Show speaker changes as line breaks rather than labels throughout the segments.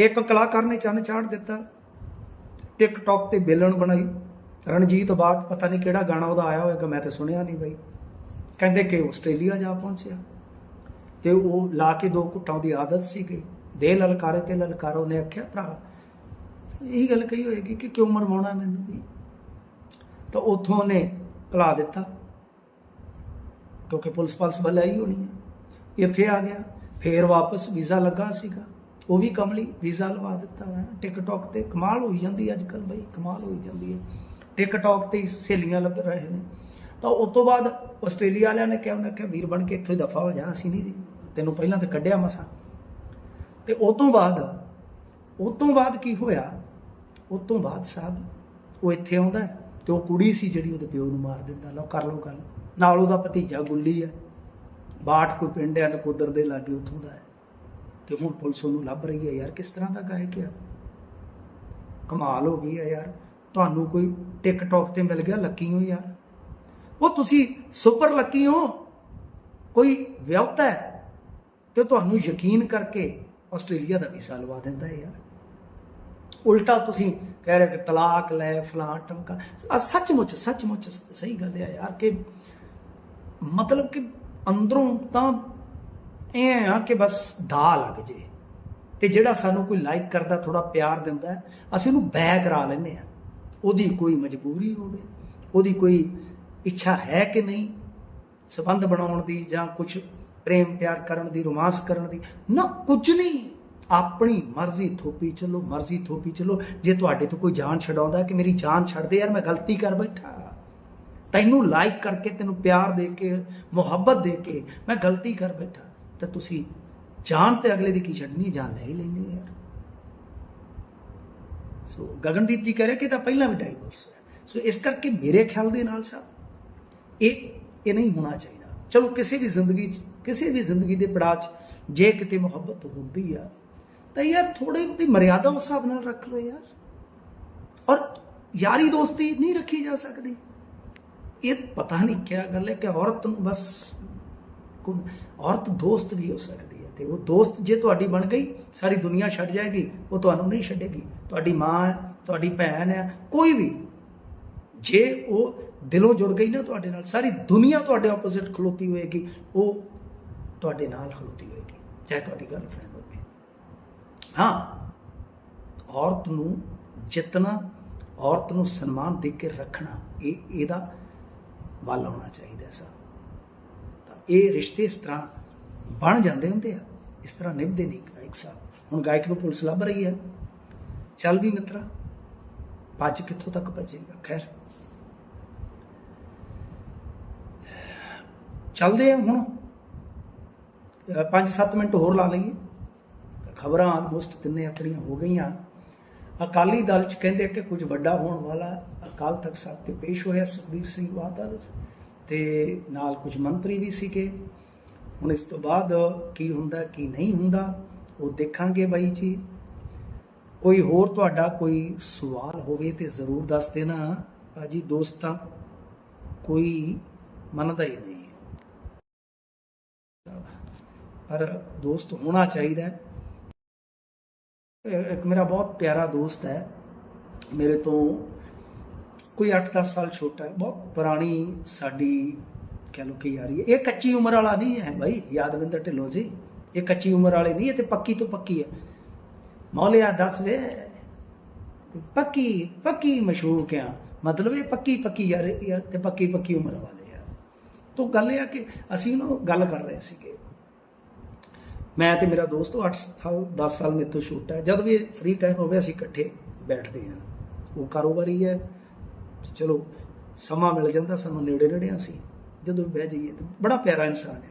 ਕਿ ਇੱਕ ਕਲਾਕਾਰ ਨੇ ਚੰਨ ਚਾੜ ਦਿੱਤਾ, ਟਿਕਟੌਕ ਤੇ ਬੇਲਣ ਬਣਾਈ। ਰਣਜੀਤ ਬਾਗ ਪਤਾ ਨਹੀਂ ਕਿਹੜਾ ਗਾਣਾ ਉਹਦਾ ਆਇਆ ਹੋਏਗਾ, ਮੈਂ ਤੇ ਸੁਣਿਆ ਨਹੀਂ ਬਈ। ਕਹਿੰਦੇ ਕਿ ਆਸਟ੍ਰੇਲੀਆ ਜਾ ਪਹੁੰਚਿਆ। ਤੇ ਉਹ ਲਾ ਕੇ ਦੋ ਘੁੱਟਾਂ ਦੀ ਆਦਤ ਸੀਗੀ। ਦੇ ਲਲਕਾਰੇ ਤੇ ਲਲਕਾਰੋ ਨੇ ਆਖਿਆ, ਭਰਾ, ਇਹ ਗੱਲ ਕਹੀ ਹੋਏਗੀ ਕਿ ਕਿਉਂ ਮਰਵਾਉਣਾ ਮੈਨੂੰ ਵੀ? ਤਾਂ ਉਥੋਂ ਉਹਨੇ ਭੁਲਾ ਦਿੱਤਾ। ਕਿਉਂਕਿ ਪੁਲਿਸ ਪਲਸ ਵੱਲ ਆਈ ਹੋਣੀ ਹੈ ਇੱਥੇ ਆ ਗਿਆ, ਫੇਰ ਵਾਪਸ ਵੀਜ਼ਾ ਲੱਗਾ ਸੀਗਾ। ਉਹ ਵੀ ਕਮਲੀ ਵੀਜ਼ਾ ਲਵਾ ਦਿੱਤਾ ਹੈ ਟਿਕਟੌਕ ਤੇ ਕਮਾਲ ਹੋਈ ਜਾਂਦੀ ਅੱਜ ਕੱਲ ਬਈ, ਕਮਾਲ ਹੋਈ ਜਾਂਦੀ ਹੈ। ਟਿਕਟੌਕ ਤੇ ਸਹੇਲੀਆਂ ਲੱਭ ਰਹੇ ਨੇ। ਤਾਂ ਉਸ ਤੋਂ ਬਾਅਦ ਆਸਟ੍ਰੇਲੀਆ ਵਾਲਿਆਂ ਨੇ ਕਿਹਾ, ਉਹਨਾਂ ਕਿਹਾ, ਵੀਰ ਬਣ ਕੇ ਇੱਥੋਂ ਹੀ ਦਫਾ ਹੋ ਜਾ, ਅਸੀਂ ਨਹੀਂ ਤੈਨੂੰ ਪਹਿਲਾਂ ਤਾਂ ਕੱਢਿਆ ਮਸਾ। ਤੇ ਉਸ ਤੋਂ ਬਾਅਦ, ਉਸ ਤੋਂ ਬਾਅਦ ਕੀ ਹੋਇਆ? ਉਸ ਤੋਂ ਬਾਅਦ ਸਾਹਿਬ, ਉਹ ਇੱਥੇ ਆਉਂਦਾ ਹੈ ਤੇ ਉਹ ਕੁੜੀ ਸੀ ਜਿਹੜੀ ਉਹਦੇ ਪਿਓ ਨੂੰ ਮਾਰ ਦਿੰਦਾ, ਲਓ ਕਰ ਲਓ ਗੱਲ। ਨਾਲ ਉਹਦਾ ਭਤੀਜਾ ਗੁੱਲੀ ਹੈ। ਬਾਟ ਕੋਈ ਪਿੰਡ ਹੈ, ਨਕੋਦਰ ਦੇ ਲਾਗੇ ਉੱਥੋਂ ਦਾ ਹੈ। ਤੇ ਹੁਣ ਪੁਲਿਸ ਉਹਨੂੰ ਲੱਭ ਰਹੀ ਹੈ ਯਾਰ, ਕਿਸ ਤਰ੍ਹਾਂ ਦਾ ਗਾਇਕ ਹੈ? ਕਮਾਲ ਹੋ ਗਈ ਹੈ ਯਾਰ। ਤੁਹਾਨੂੰ ਕੋਈ ਟਿਕਟੌਕ ਤੇ ਮਿਲ ਗਿਆ, ਲੱਕੀ ਹੋ ਯਾਰ। ਉਹ ਤੁਸੀਂ ਸੁਪਰ ਲੱਕੀ ਹੋ। ਕੋਈ ਵਿਆਹਤਾ ਹੈ ਤੇ ਤੁਹਾਨੂੰ ਯਕੀਨ ਕਰਕੇ ਆਸਟ੍ਰੇਲੀਆ ਦਾ ਵੀਜ਼ਾ ਲਵਾ ਦਿੰਦਾ ਹੈ ਯਾਰ। ਉਲਟਾ ਤੁਸੀਂ ਕਹਿ ਰਹੇ ਕਿ ਤਲਾਕ ਲੈ ਫਲਾਂ ਟਮਕਾ। ਆ, ਸੱਚਮੁੱਚ ਸੱਚਮੁੱਚ ਸਹੀ ਗੱਲ ਹੈ ਯਾਰ ਕਿ ਮਤਲਬ ਕਿ ਅੰਦਰੋਂ ਤਾਂ ਇਹ ਆ ਕਿ ਬਸ ਦਾ ਲੱਗ ਜੇ। ਤੇ ਜਿਹੜਾ ਸਾਨੂੰ ਕੋਈ ਲਾਈਕ ਕਰਦਾ ਥੋੜਾ ਪਿਆਰ ਦਿੰਦਾ, ਅਸੀਂ ਉਹਨੂੰ ਬੈ ਕਰਾ ਲੈਂਦੇ ਆ ਉਹਦੀ ਕੋਈ ਮਜਬੂਰੀ ਹੋਵੇ, ਉਹਦੀ ਕੋਈ ਇੱਛਾ ਹੈ ਕਿ ਨਹੀਂ, ਸਬੰਧ ਬਣਾਉਣ ਦੀ ਜਾਂ ਕੁਝ ਪ੍ਰੇਮ ਪਿਆਰ ਕਰਨ ਦੀ, ਰੋਮਾਂਸ ਕਰਨ ਦੀ, ਨਾ ਕੁਝ ਨਹੀਂ। ਆਪਣੀ ਮਰਜ਼ੀ ਥੋਪੀ ਚੱਲੋ, ਮਰਜ਼ੀ ਥੋਪੀ ਚੱਲੋ। ਜੇ ਤੁਹਾਡੇ ਤੋਂ ਕੋਈ ਜਾਨ ਛਡਾਉਂਦਾ ਕਿ ਮੇਰੀ ਜਾਨ ਛੱਡ ਦੇ, ਯਾਰ ਮੈਂ ਗਲਤੀ ਕਰ ਬੈਠਾ। ਤੈਨੂੰ ਲਾਈਕ ਕਰਕੇ, ਤੈਨੂੰ ਪਿਆਰ ਦੇ ਕੇ, ਮੁਹੱਬਤ ਦੇ ਕੇ ਮੈਂ ਗਲਤੀ ਕਰ ਬੈਠਾ। ਤਾਂ ਤੁਸੀਂ ਜਾਨ ਤੇ ਅਗਲੇ ਦੀ ਕੀ ਛੱਡਣੀ ਜਾਨ ਲੈ ਹੀ ਲੈਣੀ ਯਾਰ। ਸੋ ਗਗਨਦੀਪ ਜੀ ਕਹਿ ਰਹੇ ਕਿ ਤਾਂ ਪਹਿਲਾਂ ਵੀ ਡਾਈਵੋਰਸ ਹੋਇਆ। ਸੋ ਇਸ ਕਰਕੇ ਮੇਰੇ ਖਿਆਲ ਦੇ ਨਾਲ ਸਾਹਿਬ ਇਹ ਇਹ ਨਹੀਂ ਹੋਣਾ ਚਾਹੀਦਾ। ਚਲੋ, ਕਿਸੇ ਵੀ ਜ਼ਿੰਦਗੀ 'ਚ, ਕਿਸੇ ਵੀ ਜ਼ਿੰਦਗੀ ਦੇ ਪੜਾਅ 'ਚ ਜੇ ਕਿਤੇ ਮੁਹੱਬਤ ਹੁੰਦੀ ਆ, ਤਾਂ ਯਾਰ ਥੋੜੀ ਬਹੁਤੀ ਮਰਿਆਦਾ ਉਸ ਹਿਸਾਬ ਨਾਲ ਰੱਖ ਲਓ ਯਾਰ। ਔਰ ਯਾਰੀ ਦੋਸਤੀ ਨਹੀਂ ਰੱਖੀ ਜਾ ਸਕਦੀ। ਇਹ ਪਤਾ ਨਹੀਂ ਕਿਆ ਗੱਲ ਹੈ ਕਿ ਔਰਤ ਨੂੰ ਬਸ ਕੋ- ਔਰਤ ਦੋਸਤ ਵੀ ਹੋ ਸਕਦੀ ਹੈ ਤੇ ਉਹ ਦੋਸਤ ਜੇ ਤੁਹਾਡੀ ਬਣ ਗਈ, ਸਾਰੀ ਦੁਨੀਆ ਛੱਡ ਜਾਏਗੀ, ਉਹ ਤੁਹਾਨੂੰ ਨਹੀਂ ਛੱਡੇਗੀ। ਤੁਹਾਡੀ ਮਾਂ ਹੈ, ਤੁਹਾਡੀ ਭੈਣ ਹੈ, ਕੋਈ ਵੀ। ਜੇ ਉਹ ਦਿਲੋਂ ਜੁੜ ਗਈ ਨਾ ਤੁਹਾਡੇ ਨਾਲ, ਸਾਰੀ ਦੁਨੀਆ ਤੁਹਾਡੇ ਆਪੋਜ਼ਿਟ ਖਲੋਤੀ ਹੋਏਗੀ, ਉਹ ਤੁਹਾਡੇ ਨਾਲ ਖਲੋਤੀ ਹੋਏਗੀ, ਚਾਹੇ ਤੁਹਾਡੀ ਗਰਲਫ੍ਰੈਂਡ ਹੋਵੇ। ਹਾਂ, ਔਰਤ ਨੂੰ ਜਿਤਨਾ ਔਰਤ ਨੂੰ ਸਨਮਾਨ ਦੇ ਕੇ ਰੱਖਣਾ, ਇਹ ਇਹਦਾ ਵੱਲ ਆਉਣਾ ਚਾਹੀਦਾ ਸਾ ਇਹ ਰਿਸ਼ਤੇ ਇਸ ਤਰ੍ਹਾਂ ਬਣ ਜਾਂਦੇ ਹੁੰਦੇ ਆ, ਇਸ ਤਰ੍ਹਾਂ ਨਿਭਦੇ ਨਹੀਂ ਗਾਇਕ ਸਾਹਿਬ। ਹੁਣ ਗਾਇਕ ਨੂੰ ਪੁਲਿਸ ਲੱਭ ਰਹੀ ਹੈ। ਚੱਲ ਵੀ ਮਿੱਤਰਾ, ਭੱਜ ਕਿੱਥੋਂ ਤੱਕ ਭੱਜੇਗਾ? ਖੈਰ। ਚੱਲਦੇ ਆ ਹੁਣ। 5-7 ਮਿੰਟ ਹੋਰ ਲਾ ਲਈਏ। ਖਬਰਾਂ ਆਲਮੋਸਟ ਤਿੰਨੇ ਆਪਣੀਆਂ ਹੋ ਗਈਆਂ। ਅਕਾਲੀ ਦਲ ਚ ਕਹਿੰਦੇ ਕਿ ਕੁਝ ਵੱਡਾ ਹੋਣ ਵਾਲਾ ਅਕਾਲ ਤਖਤ ਸਾਹਿਬ ਤੇ ਪੇਸ਼ ਹੋਇਆ। ਸੁਖਬੀਰ ਸਿੰਘ ਬਾਦਲ ਤੇ ਨਾਲ ਕੁਝ ਮੰਤਰੀ ਵੀ ਸੀਗੇ। ਹੁਣ ਇਸ ਤੋਂ ਬਾਅਦ ਕੀ ਹੁੰਦਾ, ਕੀ ਨਹੀਂ ਹੁੰਦਾ, ਉਹ ਦੇਖਾਂਗੇ ਬਾਈ ਜੀ। ਕੋਈ ਹੋਰ ਤੁਹਾਡਾ ਕੋਈ ਸਵਾਲ ਹੋਵੇ ਤੇ ਜ਼ਰੂਰ ਦੱਸ ਦੇਣਾ। ਭਾਜੀ ਦੋਸਤਾਂ, ਕੋਈ ਮੰਨਦਾ ਹੀ ਨਹੀਂ। ਪਰ ਦੋਸਤ ਹੋਣਾ ਚਾਹੀਦਾ ਇੱਕ ਮੇਰਾ ਬਹੁਤ ਪਿਆਰਾ ਦੋਸਤ ਹੈ। ਮੇਰੇ ਤੋਂ ਕੋਈ 8-10 ਸਾਲ ਛੋਟਾ ਹੈ, ਬਹੁਤ ਪੁਰਾਣੀ ਸਾਡੀ ਕਹਿ ਲੋ ਕਿ ਯਾਰੀ ਹੈ। ਇਹ ਕੱਚੀ ਉਮਰ ਵਾਲਾ ਨਹੀਂ ਹੈ ਭਾਈ ਯਾਦਵਿੰਦਰ ਢਿੱਲੋਂ ਜੀ। ਇਹ ਕੱਚੀ ਉਮਰ ਵਾਲੇ ਨਹੀਂ, ਇਹ ਤੇ ਪੱਕੀ ਤੋਂ ਪੱਕੀ ਹੈ। ਮੌਲਿਆ ਦੱਸ ਵੇ, ਪੱਕੀ ਪੱਕੀ ਮਸ਼ੂਕ ਆ। ਮਤਲਬ ਇਹ ਪੱਕੀ ਪੱਕੀ ਯਾਰ ਯਾਰ ਤੇ ਪੱਕੀ ਪੱਕੀ ਉਮਰ ਵਾਲੇ ਆ। ਤੋਂ ਗੱਲ ਇਹ ਆ ਕਿ ਅਸੀਂ ਉਹਨਾਂ ਨਾਲ ਗੱਲ ਕਰ ਰਹੇ ਸੀਗੇ। ਮੈਂ ਤੇ ਮੇਰਾ ਦੋਸਤ 8 ਸਾਲ 10 ਸਾਲ ਮੇਰੇ ਤੋਂ ਛੋਟਾ ਹੈ। ਜਦ ਵੀ ਫ੍ਰੀ ਟਾਈਮ ਹੋਵੇ, ਅਸੀਂ ਇਕੱਠੇ ਬੈਠਦੇ ਹਾਂ। ਉਹ ਕਾਰੋਬਾਰੀ ਹੈ ਚਲੋ, ਸਮਾਂ ਮਿਲ ਜਾਂਦਾ, ਸਾਨੂੰ ਨੇੜੇ ਨੇੜੇ ਅਸੀਂ ਜਦੋਂ ਬਹਿ ਜਾਈਏ ਤੇ ਬੜਾ ਪਿਆਰਾ ਇਨਸਾਨ ਹੈ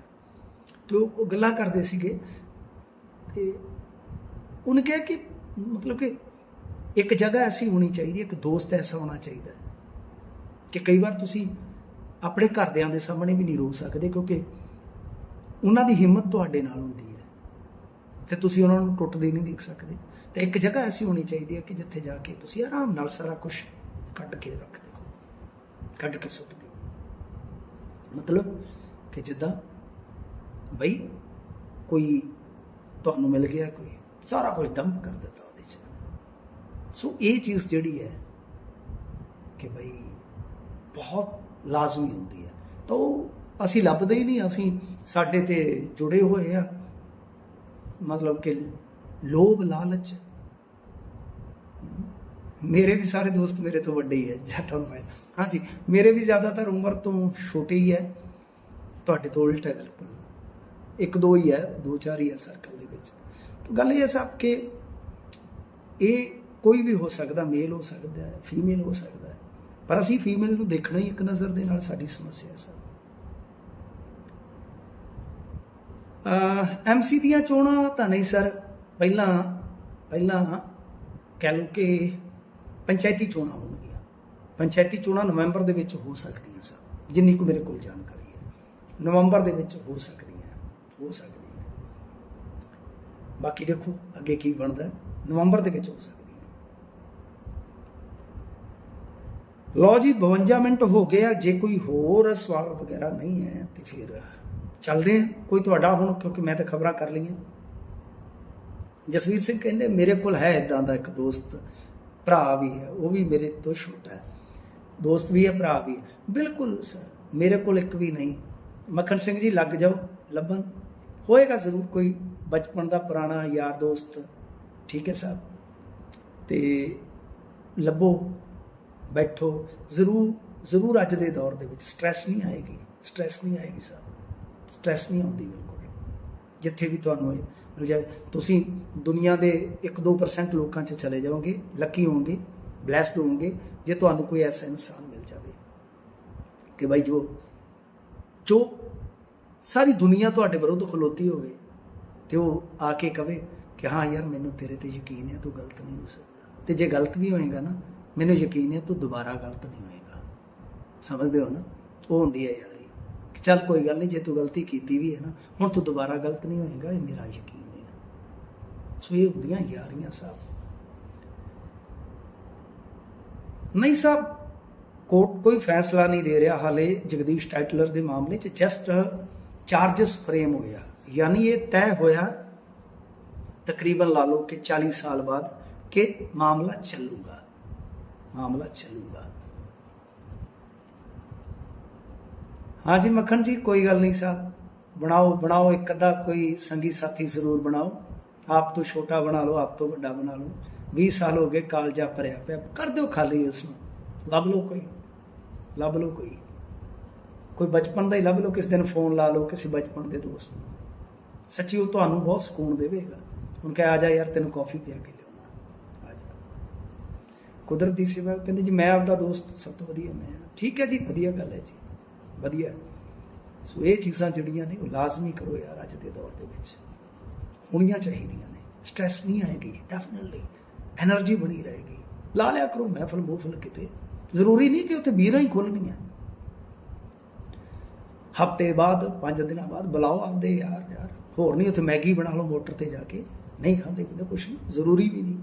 ਤੇ ਉਹ ਗੱਲਾਂ ਕਰਦੇ ਸੀਗੇ ਤੇ ਉਹਨੇ ਕਿਹਾ ਕਿ ਮਤਲਬ ਕਿ ਇੱਕ ਜਗ੍ਹਾ ਐਸੀ ਹੋਣੀ ਚਾਹੀਦੀ, ਇੱਕ ਦੋਸਤ ਐਸਾ ਹੋਣਾ ਚਾਹੀਦਾ ਕਿ ਕਈ ਵਾਰ ਤੁਸੀਂ ਆਪਣੇ ਘਰਦਿਆਂ ਦੇ ਸਾਹਮਣੇ ਵੀ ਨਹੀਂ ਰੋ ਸਕਦੇ ਕਿਉਂਕਿ ਉਹਨਾਂ ਦੀ ਹਿੰਮਤ ਤੁਹਾਡੇ ਨਾਲ ਹੁੰਦੀ ਹੈ। ਤੇ ਤੁਸੀਂ ਉਹਨਾਂ ਨੂੰ ਟੁੱਟਦੇ ਨਹੀਂ ਦੇਖ ਸਕਦੇ। ਤੇ ਇੱਕ ਜਗ੍ਹਾ ਐਸੀ ਹੋਣੀ ਚਾਹੀਦੀ ਹੈ ਕਿ ਜਿੱਥੇ ਜਾ ਕੇ ਤੁਸੀਂ ਆਰਾਮ ਨਾਲ ਸਾਰਾ ਕੁਝ ਕੱਢ ਕੇ ਰੱਖ ਦਿਓ ਕੱਢ ਕੇ ਸੁੱਟ ਦਿਓ ਮਤਲਬ ਕਿ ਜਿੱਦਾਂ ਬਈ ਕੋਈ ਤੁਹਾਨੂੰ ਮਿਲ ਗਿਆ, ਕੋਈ ਸਾਰਾ ਕੁਝ ਡੰਪ ਕਰ ਦਿੱਤਾ ਉਹਦੇ ਚ। ਸੋ ਇਹ ਚੀਜ਼ ਜਿਹੜੀ ਹੈ ਕਿ ਬਈ ਬਹੁਤ ਲਾਜ਼ਮੀ ਹੁੰਦੀ ਹੈ। ਤਾਂ ਉਹ ਅਸੀਂ ਲੱਭਦੇ ਹੀ ਨਹੀਂ, ਅਸੀਂ ਸਾਡੇ ਤੇ ਜੁੜੇ ਹੋਏ ਆ। ਮਤਲਬ ਕਿ ਲੋਭ ਲਾਲਚ ਮੇਰੇ ਵੀ ਸਾਰੇ ਦੋਸਤ ਮੇਰੇ ਤੋਂ ਵੱਡੇ ਹੀ ਹੈ, ਜੱਟ ਨੂੰ ਹਾਂਜੀ, ਮੇਰੇ ਵੀ ਜ਼ਿਆਦਾਤਰ ਉਮਰ ਤੋਂ ਛੋਟੇ ਹੀ ਹੈ। ਤੁਹਾਡੇ ਤੋਂ ਉਲਟ ਹੈ ਬਿਲਕੁਲ। ਇੱਕ ਦੋ ਹੀ ਹੈ, ਦੋ ਚਾਰ ਹੀ ਹੈ ਸਰਕਲ ਦੇ ਵਿੱਚ। ਤਾਂ ਗੱਲ ਇਹ ਹੈ ਸਾਹਿਬ ਕਿ ਇਹ ਕੋਈ ਵੀ ਹੋ ਸਕਦਾ ਮੇਲ ਹੋ ਸਕਦਾ ਹੈ ਫੀਮੇਲ ਹੋ ਸਕਦਾ ਹੈ। ਪਰ ਅਸੀਂ ਫੀਮੇਲ ਨੂੰ ਦੇਖਣਾ ਹੀ ਇੱਕ ਨਜ਼ਰ ਦੇ ਨਾਲ ਸਾਡੀ ਸਮੱਸਿਆ ਹੈ ਸਰ। ਐਮਸੀ ਦੀਆਂ ਚੋਣਾਂ ਤਾਂ ਨਹੀਂ ਸਰ। ਪਹਿਲਾਂ ਪਹਿਲਾਂ ਕਹਿ ਲਓ ਕਿ ਪੰਚਾਇਤੀ ਚੋਣਾਂ ਹੋਣਗੀਆਂ। ਪੰਚਾਇਤੀ ਚੋਣਾਂ ਨਵੰਬਰ ਦੇ ਵਿੱਚ ਹੋ ਸਕਦੀਆਂ ਸਰ ਜਿੰਨੀ ਕੁ ਮੇਰੇ ਕੋਲ ਜਾਣਕਾਰੀ ਹੈ। ਨਵੰਬਰ ਦੇ ਵਿੱਚ ਹੋ ਸਕਦੀਆਂ ਹੋ ਸਕਦੀਆਂ ਬਾਕੀ ਦੇਖੋ, ਅੱਗੇ ਕੀ ਬਣਦਾ ਨਵੰਬਰ ਦੇ ਵਿੱਚ ਹੋ ਸਕਦੀਆਂ ਲੋ ਜੀ 52 ਮਿੰਟ ਹੋ ਗਏ ਆ। ਜੇ ਕੋਈ ਹੋਰ ਸਵਾਲ ਵਗੈਰਾ ਨਹੀਂ ਹੈ, ਤੇ ਫਿਰ ਚੱਲਦੇ ਆ ਕੋਈ ਤੁਹਾਡਾ ਹੁਣ, ਕਿਉਂਕਿ ਮੈਂ ਤਾਂ ਖਬਰਾਂ ਕਰ ਲਈਆਂ। ਜਸਵੀਰ ਸਿੰਘ ਕਹਿੰਦੇ, ਮੇਰੇ ਕੋਲ ਹੈ ਇਦਾਂ ਦਾ ਇੱਕ ਦੋਸਤ। ਭਰਾ ਵੀ ਹੈ, ਉਹ ਵੀ ਮੇਰੇ ਤੋਂ ਛੋਟਾ ਹੈ। ਦੋਸਤ ਵੀ ਹੈ, ਭਰਾ ਵੀ ਹੈ। ਬਿਲਕੁਲ ਸਰ, ਮੇਰੇ ਕੋਲ ਇੱਕ ਵੀ ਨਹੀਂ। ਮੱਖਣ ਸਿੰਘ ਜੀ, ਲੱਗ ਜਾਓ, ਲੱਭਣ। ਹੋਏਗਾ ਜ਼ਰੂਰ ਕੋਈ ਬਚਪਨ ਦਾ ਪੁਰਾਣਾ ਯਾਰ ਦੋਸਤ। ਠੀਕ ਹੈ ਸਾਹਿਬ ਤੇ ਲੱਭੋ, ਬੈਠੋ। ਜ਼ਰੂਰ ਜ਼ਰੂਰ ਅੱਜ ਦੇ ਦੌਰ ਦੇ ਵਿੱਚ ਸਟ੍ਰੈਸ ਨਹੀਂ ਆਏਗੀ। ਸਟ੍ਰੈਸ ਨਹੀਂ ਆਏਗੀ ਸਰ। ਸਟ੍ਰੈਸ ਨਹੀਂ ਆਉਂਦੀ ਬਿਲਕੁਲ। ਜਿੱਥੇ ਵੀ ਤੁਹਾਨੂੰ ਤੁਸੀਂ ਦੁਨੀਆ ਦੇ 1-2% ਲੋਕਾਂ 'ਚ ਚਲੇ ਜਾਓਗੇ ਲੱਕੀ ਹੋਵੋਗੇ ਬlesed ਹੋਵੋਗੇ, ਜੇ ਤੁਹਾਨੂੰ ਕੋਈ ਐਸਾ ਇਨਸਾਨ ਮਿਲ ਜਾਵੇ। ਕਿ ਭਾਈ ਜੋ ਜੋ ਸਾਰੀ ਦੁਨੀਆ ਤੁਹਾਡੇ ਵਿਰੁੱਧ ਖਲੋਤੀ ਹੋਵੇ, ਤੇ ਉਹ ਆ ਕੇ ਕਵੇ ਕਿ ਹਾਂ ਯਾਰ, ਮੈਨੂੰ ਤੇਰੇ ਤੇ ਯਕੀਨ ਹੈ, ਤੂੰ ਗਲਤ ਨਹੀਂ ਹੋ ਸਕਦਾ। ਤੇ ਜੇ ਗਲਤ ਵੀ ਹੋਏਗਾ ਨਾ, ਮੈਨੂੰ ਯਕੀਨ ਹੈ, ਤੂੰ ਦੁਬਾਰਾ ਗਲਤ ਨਹੀਂ ਹੋਏਗਾ। ਸਮਝਦੇ ਹੋ ਨਾ? ਉਹ ਹੁੰਦੀ ਹੈ ਯਾਰੀ। ਕਿ ਚੱਲ ਕੋਈ ਗੱਲ ਨਹੀਂ, ਜੇ ਤੂੰ ਗਲਤੀ ਕੀਤੀ ਵੀ ਹੈ ਨਾ, ਹੁਣ ਤੂੰ ਦੁਬਾਰਾ ਗਲਤ ਨਹੀਂ ਹੋਏਗਾ, ਇਹ ਮੇਰਾ ਯਕੀਨ ਸੋ ਇਹ ਹੁੰਦੀਆਂ ਯਾਰੀਆਂ ਸਾਹਿਬ ਨਹੀਂ ਸਾਹਿਬ ਕੋਰਟ ਕੋਈ ਫੈਸਲਾ ਨਹੀਂ ਦੇ ਰਿਹਾ ਹਾਲੇ ਜਗਦੀਸ਼ ਟਾਈਟਲਰ ਦੇ ਮਾਮਲੇ 'ਚ। ਜਸਟ ਚਾਰजेस ਫਰੇਮ ਹੋਇਆ। ਯਾਨੀ ਇਹ ਤੈਅ ਹੋਇਆ ਤਕਰੀਬਨ ਲਾ ਲਓ ਕਿ 40 ਸਾਲ ਬਾਅਦ ਕਿ ਮਾਮਲਾ ਚੱਲੂਗਾ। ਮਾਮਲਾ ਚੱਲੂਗਾ। ਹਾਂਜੀ ਮੱਖਣ ਜੀ, ਕੋਈ ਗੱਲ ਨਹੀਂ ਸਾਹਿਬ ਬਣਾਓ ਬਣਾਓ ਇੱਕ ਅੱਧਾ, ਕੋਈ ਸੰਗੀ ਸਾਥੀ ਜ਼ਰੂਰ ਬਣਾਓ। ਆਪ ਤੋਂ ਛੋਟਾ ਬਣਾ ਲਓ, ਆਪ ਤੋਂ ਵੱਡਾ ਬਣਾ ਲਓ। 20 ਸਾਲ ਹੋ ਗਏ ਕਾਲਜਾ ਭਰਿਆ ਪਿਆ। ਕਰ ਦਿਓ ਖਾਲੀ ਇਸ ਨੂੰ। ਲੱਭ ਲਓ ਕੋਈ। ਲੱਭ ਲਓ ਕੋਈ। ਕੋਈ ਬਚਪਨ ਦਾ ਹੀ ਲੱਭ ਲਓ, ਕਿਸੇ ਦਿਨ ਫੋਨ ਲਾ ਲਓ, ਕਿਸੇ ਬਚਪਨ ਦੇ ਦੋਸਤ ਨੂੰ। ਸੱਚੀ ਉਹ ਤੁਹਾਨੂੰ ਬਹੁਤ ਸਕੂਨ ਦੇਵੇਗਾ। ਹੁਣ ਕਹੇ, ਆ ਜਾ ਯਾਰ, ਤੈਨੂੰ ਕਾਫੀ ਪਿਆ ਕੇ ਲਿਆਉਣਾ ਆ ਜਾ। ਕੁਦਰਤੀ ਸੇਵਾ ਕਹਿੰਦੇ, ਜੀ, ਮੈਂ ਆਪਦਾ ਦੋਸਤ, ਸਭ ਤੋਂ ਵਧੀਆ ਮੈਂ ਠੀਕ ਹੈ ਜੀ, ਵਧੀਆ ਗੱਲ ਹੈ ਜੀ। ਵਧੀਆ। ਸੋ ਇਹ ਚੀਜ਼ਾਂ ਜਿਹੜੀਆਂ ਨੇ, ਉਹ ਲਾਜ਼ਮੀ ਕਰੋ ਯਾਰ ਅੱਜ ਦੇ ਦੌਰ ਦੇ ਵਿੱਚ। ਹੋਣੀਆਂ ਚਾਹੀਦੀਆਂ ਨੇ। ਸਟ्रेस ਨਹੀਂ ਆਏਗੀ ਡੈਫੀਨਿਟਲੀ એનર્ਜੀ ਬਣੀ ਰਹੇਗੀ। ਲਾ ਲਿਆ ਕਰੋ ਮਹਿਫਲ ਮੂਫਲ ਕਿਤੇ। ਜ਼ਰੂਰੀ ਨਹੀਂ ਕਿ ਉੱਥੇ ਵੀਰਾਂ ਹੀ ਖੁੱਲਣੀਆਂ ਹਫ਼ਤੇ ਬਾਅਦ, ਪੰਜ ਦਿਨਾਂ ਬਾਅਦ, ਬੁਲਾਓ ਆਪਦੇ ਯਾਰ ਯਾਰ ਹੋਰ ਨਹੀਂ, ਉੱਥੇ ਮੈਗੀ ਬਣਾ ਲਓ ਮੋਟਰ ਤੇ ਜਾ ਕੇ। ਨਹੀਂ ਖਾਂਦੇ ਕਿਤੇ ਕੁਝ ਜ਼ਰੂਰੀ ਵੀ ਨਹੀਂ।